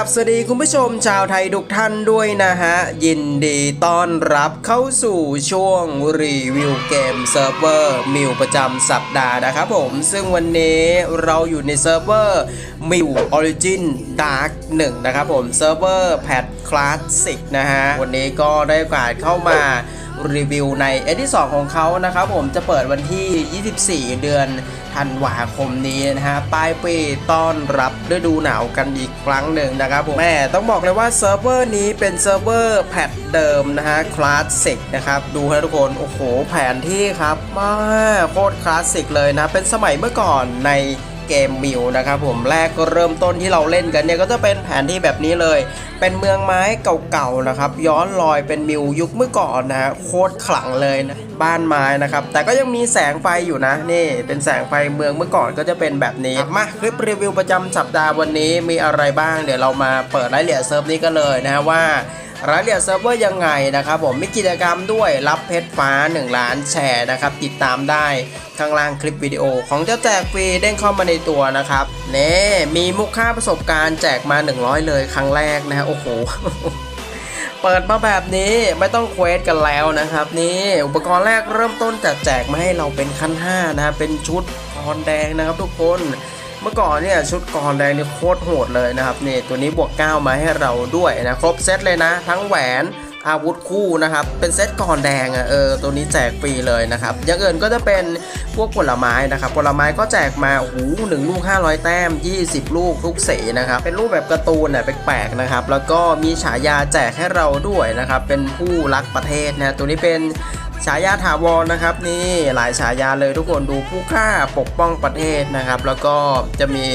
ราบสวัสดีคุณผู้ชมชาวไทยทุกท่านด้วยนะฮะ ยินดีต้อนรับเข้าสู่ช่วงรีวิวเกมเซิร์ฟเวอร์มิวประจำสัปดาห์นะครับผม ซึ่งวันนี้เราอยู่ในเซิร์ฟเวอร์มิวออริจินดาร์กหนึ่งนะครับผม เซิร์ฟเวอร์แพทคลาสสิกนะฮะ วันนี้ก็ได้โอกาสเข้ามา รีวิวในเอที่2ของเขานะครับผมจะเปิดวันที่ 24 เดือนธันวาคมนี้นะฮะปลายปีต้อนรับฤดูหนาวกันอีกครั้งหนึ่งนะครับผมแม่ต้องบอกเลยว่าเซิร์ฟเวอร์นี้เป็นเซิร์ฟเวอร์แพทเดิมนะฮะคลาสสิกนะครับดูให้ทุกคน โอ้โห แผนที่ครับมาโคตรคลาสสิกเลยนะ เป็นสมัยเมื่อก่อนใน เกมมิวนะครับผมแรกก็เริ่มต้นที่เราเล่นกันเนี่ยก็จะเป็นแผนที่แบบนี้เลย เป็นเมืองไม้เก่าๆนะครับย้อนรอยเป็นมิวยุคเมื่อก่อนนะฮะโคตรขลังเลยนะบ้านไม้นะครับแต่ก็ยังมีแสงไฟอยู่นะนี่เป็นแสงไฟเมืองเมื่อก่อนก็จะเป็นแบบนี้มาคลิปรีวิวประจำสัปดาห์วันนี้มีอะไรบ้าง เดี๋ยวเรามาเปิดรายละเอียดเซิร์ฟนี้กันเลยนะฮะว่า รายละเอียดเซิร์ฟเวอร์ยังไงนะครับผมมีกิจกรรมด้วยรับเพชรฟ้า 1 ล้านแชร์นะครับติดตามได้ข้างล่างคลิปวิดีโอของเจ้าแจกฟรีเด้งเข้ามาในตัวนะครับเน่มีมุกค่าประสบการณ์แจกมา 100 เลยครั้งแรกนะฮะโอ้โหเปิดมาแบบนี้ไม่ต้องเควสกันแล้วนะครับ นี่อุปกรณ์แรกเริ่มต้นจัดแจกมาให้เราเป็นขั้น5นะเป็นชุดกรแดงนะครับทุกคน เมื่อก่อนเนี่ยชุดกรแดงนี่โคตรโหดเลยนะครับนี่ตัวนี้บวก 9 มาให้เราด้วยนะครบเซตเลยนะ ทั้งแหวนอาวุธคู่นะครับ เป็นเซตกรแดงอะ่ะเออตัวนี้แจกฟรีเลยนะครับอย่างอื่นก็จะเป็นพวกผลไม้นะครับผลไม้ก็แจกมาโอ้โหหนึ่งลูก 500 แต้ม 20 ลูกทุกสีนะครับเป็นรูปแบบการ์ตูนเนี่ยแปลกๆนะครับแล้วก็มีฉายาแจกให้เราด้วยนะครับเป็นผู้รักประเทศนะตัวนี้เป็น ฉายาถาวรนะครับนี่หลายฉายาเลยทุกคนดูผู้กล้าปกป้องประเทศนะครับ แล้วก็จะมี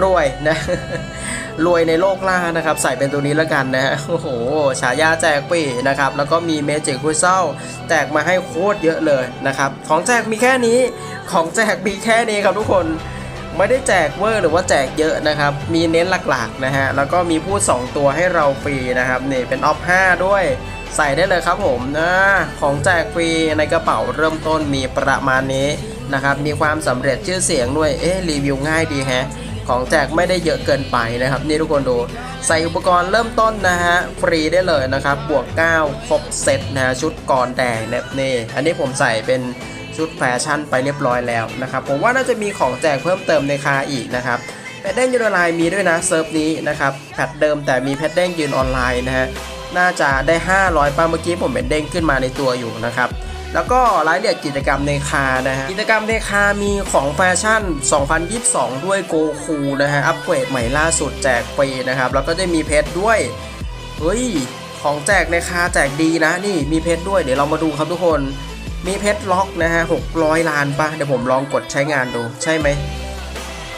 รวยนะรวยในโลกล่านะครับ ใส่เป็นตัวนี้แล้วกันนะฮะโอ้โหฉายาแจกปีนะครับ แล้วก็มีเมจิกคุยเซลแจกมาให้โคตรเยอะเลยนะครับ ของแจกมีแค่นี้ ของแจกมีแค่นี้ครับทุกคนไม่ได้แจกเวอร์หรือว่าแจกเยอะนะครับ มีเน้นหลักๆนะฮะแล้วก็มีพูด 2 ตัวให้เราฟรีนะครับนี่เป็นออฟ5ด้วย ใส่ได้เลยครับผมนะของแจกฟรีในกระเป๋าเริ่มต้นมีประมาณนี้นะครับมีความสำเร็จชื่อเสียงด้วยเอ๊รีวิวง่ายดีแฮะของแจกไม่ได้เยอะเกินไปนะครับ นี่ทุกคนดู ใส่อุปกรณ์เริ่มต้นนะฮะฟรีได้เลยนะครับ บวก 9 ครบเซตนะฮะชุดกอรแดงเนี่ยนี่อันนี้ผมใส่เป็นชุดแฟชั่นไปเรียบร้อยแล้วนะครับ ผมว่าน่าจะมีของแจกเพิ่มเติมในคาอีกนะครับแพทเด้งยืนออนไลน์มีด้วยนะเซิร์ฟนี้นะครับแพทเดิมแต่มีแพทเด้งยืนออนไลน์นะฮะ น่าจะได้ 500ป้าเมื่อกี้ผมเป็นเด้งขึ้นมาในตัวอยู่นะครับแล้วก็รายละเอียดกิจกรรมในคานะฮะกิจกรรมในคามีของแฟชั่น 2022 ด้วยโกคูนะฮะอัปเกรดใหม่ล่าสุดแจกฟรีนะครับแล้วก็จะมีเพชรด้วยเฮ้ยของแจกในคาแจกดีนะนี่มีเพชรด้วยเดี๋ยวเรามาดูครับทุกคนมีเพชรล็อกนะฮะ600 ล้านปะเดี๋ยวผมลองกดใช้งานดูใช่ไหม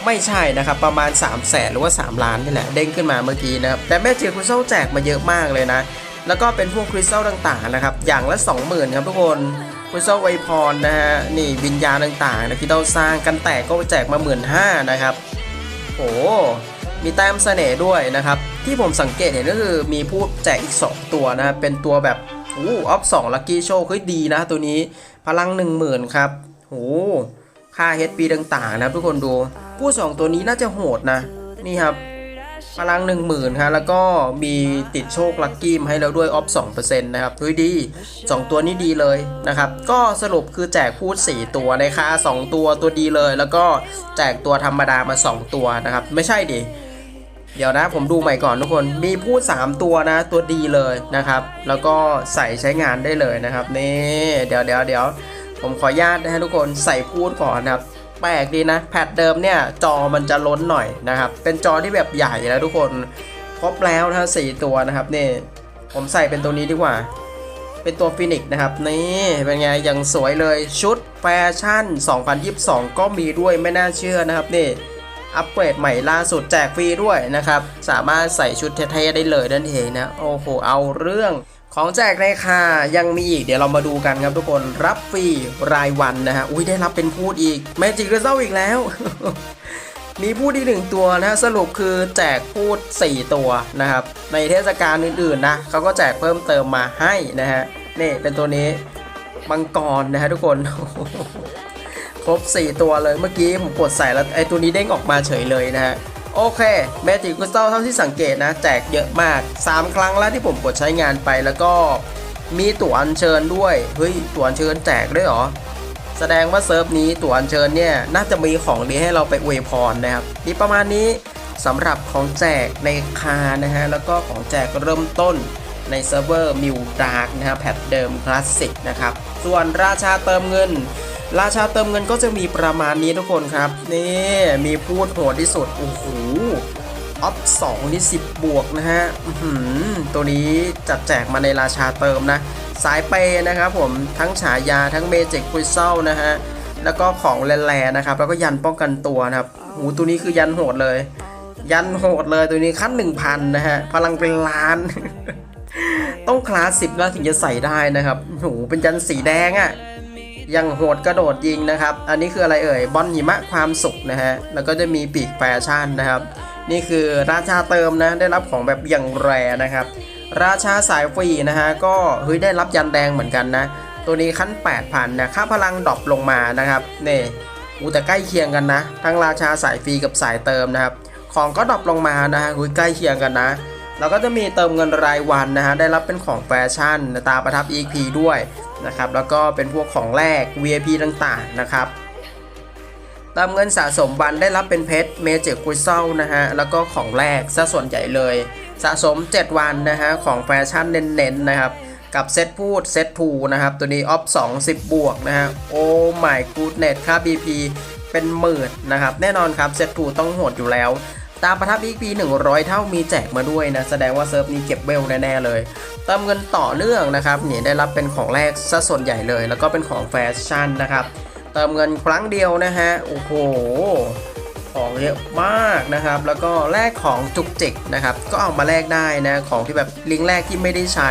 ไม่ใช่นะครับ ประมาณ 3 0 0แสนหรือว่า 3 ล้านนี่แหละเด้งขึ้นมาเมื่อกี้นะครับ แต่แม่เจอคริสตัลแจกมาเยอะมากเลยนะ แล้วก็เป็นพวกคริสตัลต่างๆนะครับ อย่างละ 20,000 ครับทุกคนคริสตัลไวพรนะฮะ นี่วิญญาณต่างๆนะที่เราสร้างกันแตกก็แจกมา 1 5ื่นนะครับโอ้มีแต้มเสน่ห์ด้วยนะครับ ที่ผมสังเกตเห็นก็คือมีผู้แจกอีก 2 ตัวนะเป็นตัวแบบอู้ออฟสองลัคกี้โชคเฮ้ยดีนะตัวนี้พลัง 10,000 ครับโอ้ค่า HP ต่างๆนะครับทุกคนดู ผู้ 2 ตัวนี้น่าจะโหดนะ นี่ครับ พลัง 10,000ครับแล้วก็มีติดโชคลัคกี้มาให้แล้วด้วยออฟ2%นะครับเฮ้ยดี 2 ตัวนี้ดีเลยนะครับ ก็สรุปคือแจกพูด 4 ตัวในค่า2ตัวตัวดีเลย แล้วก็แจกตัวธรรมดามา 2 ตัวนะครับ ไม่ใช่ดิเดี๋ยวนะผมดูใหม่ก่อนทุกคนมีพูด 3 ตัวนะตัวดีเลยนะครับ แล้วก็ใส่ใช้งานได้เลยนะครับนี่เดี๋ยวเดี๋ยวเดี๋ยวผมขออนุญาตนะฮะทุกคนใส่พูดก่อนนะครับ ปลกดีนะ แพทเดิมเนี่ยจอมันจะล้นหน่อยนะครับ เป็นจอที่แบบใหญ่แล้วทุกคนครบแล้วนะสี่ตัวนะครับนี่ผมใส่เป็นตัวนี้ดีกว่า เป็นตัวฟินิกนะครับ นี่เป็นไงยังสวยเลยชุดแฟชั่น 2022 ก็มีด้วยไม่น่าเชื่อนะครับนี่อัปเกรดใหม่ล่าสุดแจกฟรีด้วยนะครับ สามารถใส่ชุดเท่ๆได้เลยนั่นเองนะ โอ้โห เอาเรื่อง ของแจกในค่ายังมีอีกเดี๋ยวเรามาดูกันครับทุกคนรับฟรีรายวันนะฮะอุ้ยได้รับเป็นพูดอีกแมจิกเรเซลอีกแล้ว มีพูดอีกหนึ่งตัวนะสรุปคือแจกพูด 4 ตัวนะครับ ในเทศกาลอื่นๆนะเขาก็แจกเพิ่มเติมมาให้นะฮะนี่เป็นตัวนี้มังกรนะฮะทุกคนครบ 4 ตัวเลยเมื่อกี้ผมกดใส่แล้วไอตัวนี้เด้งออกมาเฉยเลยนะฮะ โอเคเมจิกคริสตัลเท่าที่สังเกตนะ แจกเยอะมาก 3 ครั้งแล้วที่ผมกดใช้งานไปแล้วก็มีตั๋วอัญเชิญด้วย เฮ้ย ตั๋วอัญเชิญแจกด้วยเหรอ แสดงว่าเซิร์ฟนี้ตั๋วอัญเชิญเนี่ย น่าจะมีของดีให้เราไปอวยพรนะครับนี่ประมาณนี้สำหรับของแจกในคานะฮะ แล้วก็ของแจกเริ่มต้นในเซิร์ฟเวอร์มิวดาร์กนะฮะแพทเดิมคลาสสิกนะครับ ส่วนราชาเติมเงิน ราชาเติมเงินก็จะมีประมาณนี้ทุกคนครับ นี่มีพูดโหดที่สุดโอ้โหออฟ2นี่10บบวกนะฮะหือตัวนี้จัดแจกมาในราชาเติมนะ สายเปย์นะครับผมทั้งฉายาทั้งเมจิกคริสตัลนะฮะ แล้วก็ของแร่ๆนะครับ แล้วก็ยันป้องกันตัวนะครับหูตัวนี้คือยันโหดเลย ยันโหดเลยตัวนี้ขั้น 1,000 นะฮะ พลังเป็นล้าน ต้องคลาสสิบแล้วถึงจะใส่ได้นะครับโหเป็นยันสีแดงอะ่ะ ยังโหดกระโดดยิงนะครับ อันนี้คืออะไรเอ่ยบอลหิมะความสุขนะฮะ แล้วก็จะมีปีกแฟชั่นนะครับ นี่คือราชาเติมนะ ได้รับของแบบอย่างแรนะครับ ราชาสายฟรีนะฮะ ก็เฮ้ยได้รับยันแดงเหมือนกันนะ ตัวนี้ขั้น 8,000นะ ค่าพลังดรอปลงมานะครับนี่อูแต่ใกล้เคียงกันนะ ทั้งราชาสายฟรีกับสายเติมนะครับ ของก็ดรอปลงมานะฮะหุยใกล้เคียงกันนะ แล้วก็จะมีเติมเงินรายวันนะฮะ ได้รับเป็นของแฟชั่น ตาประทับ EP ด้วย นะครับ แล้วก็เป็นพวกของแรก VIP ต่างๆนะครับติมเงินสะสมวันได้รับเป็นเพชรเมจิกคริสตัลนะฮะ แล้วก็ของแรกซะส่วนใหญ่เลย สะสม 7 วันนะฮะ ของแฟชั่นเน้นๆนะครับ กับเซตพูดเซตทูนะครับ ตัวนี้ออฟ2 10 บวกนะฮะ โอ้ my goodness ค่า BP เป็นหมื่นนะครับ แน่นอนครับเซตทูต้องโหดอยู่แล้ว ตามประทับ EP 100 เท่ามีแจกมาด้วยนะ แสดงว่าเซิร์ฟนี้เก็บเวลแน่ๆเลย เติมเงินต่อเนื่องนะครับเนี่ยได้รับเป็นของแรกซะส่วนใหญ่เลย แล้วก็เป็นของแฟชั่นนะครับ เติมเงินครั้งเดียวนะฮะ โอ้โห ของเยอะมากนะครับ แล้วก็แลกของจุกจิกนะครับ ก็เอามาแลกได้นะ ของที่แบบลิงก์แรกที่ไม่ได้ใช้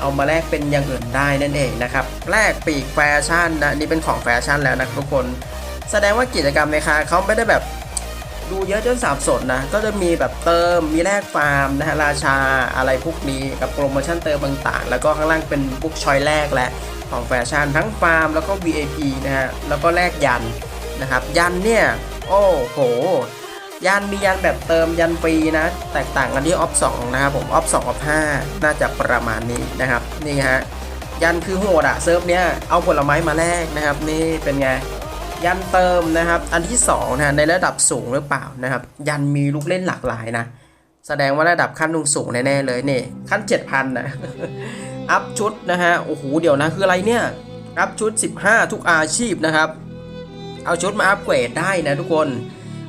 เอามาแลกเป็นอย่างอื่นได้นั่นเองนะครับ แลกปีกแฟชั่นนะ นี่เป็นของแฟชั่นแล้วนะทุกคน แสดงว่ากิจกรรมในคาเขาไม่ได้แบบ ดูเยอะจนสับสนนะ ก็จะมีแบบเติม มีแลกฟาร์มนะฮะ ราชาอะไรพวกนี้ กับโปรโมชั่นเติมต่างๆ แล้วก็ข้างล่างเป็นบุ๊กชอยแรกและของแฟชั่นทั้งฟาร์มแล้วก็ VIP นะฮะ แล้วก็แลกยันนะครับ ยันเนี่ย โอ้โห ยันมียันแบบเติมยันฟรีนะ แตกต่างกันที่ออฟ2นะครับผม ออฟ2ออฟ5น่าจะประมาณนี้นะครับ นี่ฮะ ยันคือโหดอะเซิร์ฟเนี้ยเอาผลไม้มาแลกนะครับ นี่เป็นไง ยันเติมนะครับ อันที่2นะในระดับสูงหรือเปล่านะครับ ยันมีลูกเล่นหลากหลายนะ แสดงว่าระดับขั้นลงสูงแน่ๆเลยนี่ขั้น 7,000นะอัพชุดนะฮะโอ้โหเดี๋ยวนะคืออะไรเนี่ยอัพชุด 15 ทุกอาชีพนะครับ เอาชุดมาอัปเกรดได้นะทุกคน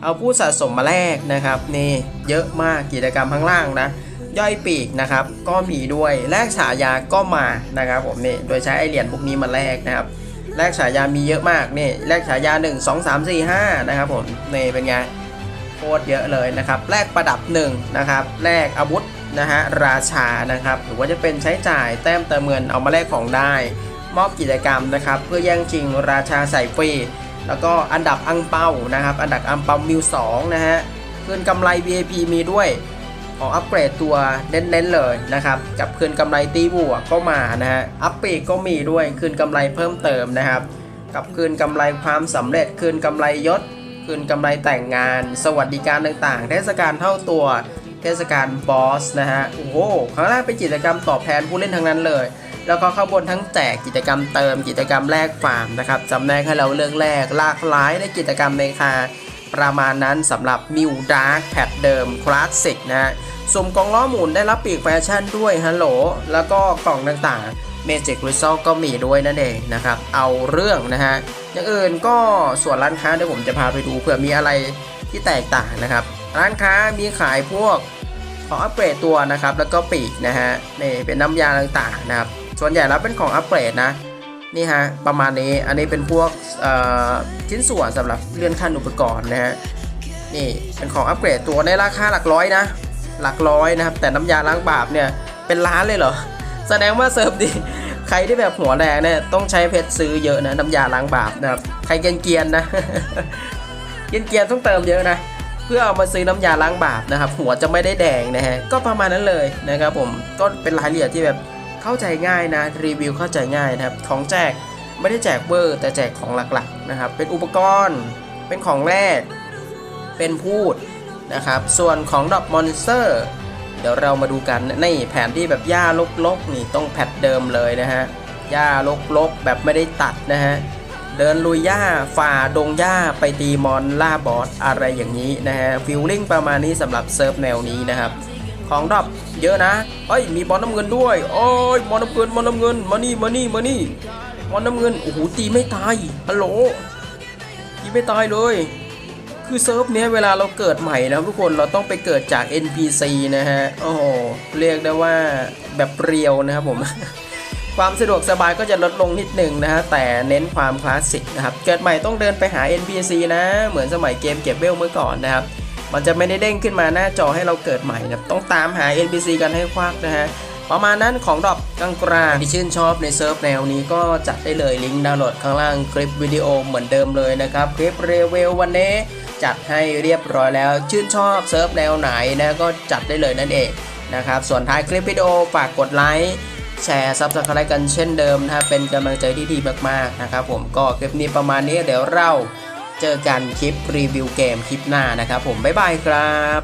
เอาผู้สะสมมาแลกนะครับนี่เยอะมากกิจกรรมข้างล่างนะย่อยปีกนะครับ ก็มีด้วยแลกฉายาก็มานะครับผมนี่โดยใช้ไอเหรียญพวกนี้มาแลกนะครับ แลกฉายามีเยอะมากนี่แลกฉายา 1 2 3 4 5 นะครับผมนี่เป็นไงโคตรเยอะเลยนะครับแลกประดับ1นะครับแลกอาวุธนะฮะราชานะครับหรือว่าจะเป็นใช้จ่ายแต้มเติมเงินเอามาแลกของได้ มอบกิจกรรมนะครับเพื่อแย่งชิงราชาใส่ฟรีแล้วก็อันดับอังเปานะครับอันดับอังเปามิว2นะฮะคืนกำไร VIP มีด้วย ขออัปเกรดตัวเน้นๆเลยนะครับกับคืนกำไรตีบวกก็มานะฮะอัปปีกก็มีด้วยคืนกำไรเพิ่มเติมนะครับ กับคืนกำไรความสำเร็จคืนกำไรยศ คืนกำไรแต่งงาน สวัสดิการต่างๆ เทศกาลเท่าตัวเทศกาลบอสนะฮะโอ้โหข้างล่างเป็นกิจกรรมตอบแทนผู้เล่นทั้งนั้นเลย แล้วก็ข้างบนทั้งแจกกิจกรรมเติมกิจกรรมแลกฟาร์มนะครับจำแนกให้เราเลือกแลกหลากหลายในกิจกรรมในคา ประมาณนั้นสำหรับ New Dark แพทเดิมคลาสสิกนะฮะสุ่มกล่องล้อหมุนได้รับปีกแฟชั่นด้วยฮัลโหล แล้วก็กล่องต่างๆ Magic r e s u l ก็มีด้วยนั่นเองนะครับ เอาเรื่องนะฮะอย่างอื่นก็ส่วนร้านค้าเดี๋ยวผมจะพาไปดูเผื่อมีอะไรที่แตกต่างนะครับ ร้านค้ามีขายพวกของอัปเกรดตัวนะครับ แล้วก็ปีกนะฮะนี่เป็นน้ำยาต่างๆนะครับส่วนใหญ่แล้วเป็นของอัปเกรดนะ นี่ฮะประมาณนี้อันนี้เป็นพวกชิ้นส่วนสำหรับเลื่อนขั้นอุปกรณ์นะฮะนี่เป็นของอัปเกรดตัวในราคาหลักร้อยนะ หลักร้อยนะครับ แต่น้ำยาล้างบาปเนี่ยเป็นล้านเลยเหรอ แสดงว่าเซิร์ฟดีใครที่แบบหัวแดงเนี่ยต้องใช้เพชรซื้อเยอะนะน้ำยาล้างบาปนะครับใครเกรียนๆนะเกียรียนต้องเติมเยอะนะเพื่อเอามาซื้อน้ำยาล้างบาปนะครับ หัวจะไม่ได้แดงนะฮะก็ประมาณนั้นเลยนะครับผมก็เป็นรายละเอียดที่แบบ เข้าใจง่ายนะรีวิวเข้าใจง่ายนะครับของแจกไม่ได้แจกเบอร์ แต่แจกของหลักๆนะครับ เป็นอุปกรณ์เป็นของแรก เป็นพูดนะครับ ส่วนของดอกมอนสเตอร์เดี๋ยวเรามาดูกันนี่แผนที่แบบหญ้าลกๆนี่ต้องแพทเดิมเลยนะฮะหญ้าลกๆแบบไม่ได้ตัดนะฮะเดินลุยหญ้าฝ่าดงหญ้าไปตีมอนล่าบอสอะไรอย่างนี้นะฮะฟิลลิ่งประมาณนี้สำหรับเซิร์ฟแนวนี้นะครับ ของดรอปเยอะนะเอ้ยมีบอลน้ำเงินด้วยโอ้ยบอลน้ำเงินบอลน้ำเงินมานี่มานี่มานี่บอลน้ำเงินโอ้โหตีไม่ตายฮัลโหลตีไม่ตายเลย คือเซิร์ฟเนี้ยเวลาเราเกิดใหม่นะทุกคนเราต้องไปเกิดจาก NPC นะฮะโอ้โหเรียกได้ว่าแบบเรียวนะครับผมความสะดวกสบายก็จะลดลงนิดหนึ่งนะฮะแต่เน้นความคลาสสิกนะครับ เกิดใหม่ต้องเดินไปหา NPC นะ เหมือนสมัยเกมเก็บเวลเมื่อก่อนนะครับ มันจะไม่ได้เด้งขึ้นมาหน้าจอให้เราเกิดใหม่นะต้องตามหา NPC กันให้ควักนะฮะประมาณนั้นของดอปกลางกลางที่ชื่นชอบในเซิร์ฟแนวนี้ก็จัดได้เลยลิงก์ดาวน์โหลดข้างล่างคลิปวิดีโอเหมือนเดิมเลยนะครับ คลิปเรเวลวันนี้จัดให้เรียบร้อยแล้ว ชื่นชอบเซิร์ฟแนวไหนนะก็จัดได้เลยนั่นเองนะครับส่วนท้ายคลิปวิดีโอฝากกดไลค์แชร์ซับสไครต์กันเช่นเดิมนะครับเป็นกำลังใจที่ดีมากๆนะครับผมก็คลิปนี้ประมาณนี้เดี๋ยวเรา เจอกันคลิปรีวิวเกมคลิปหน้านะครับผมบ๊ายบายครับ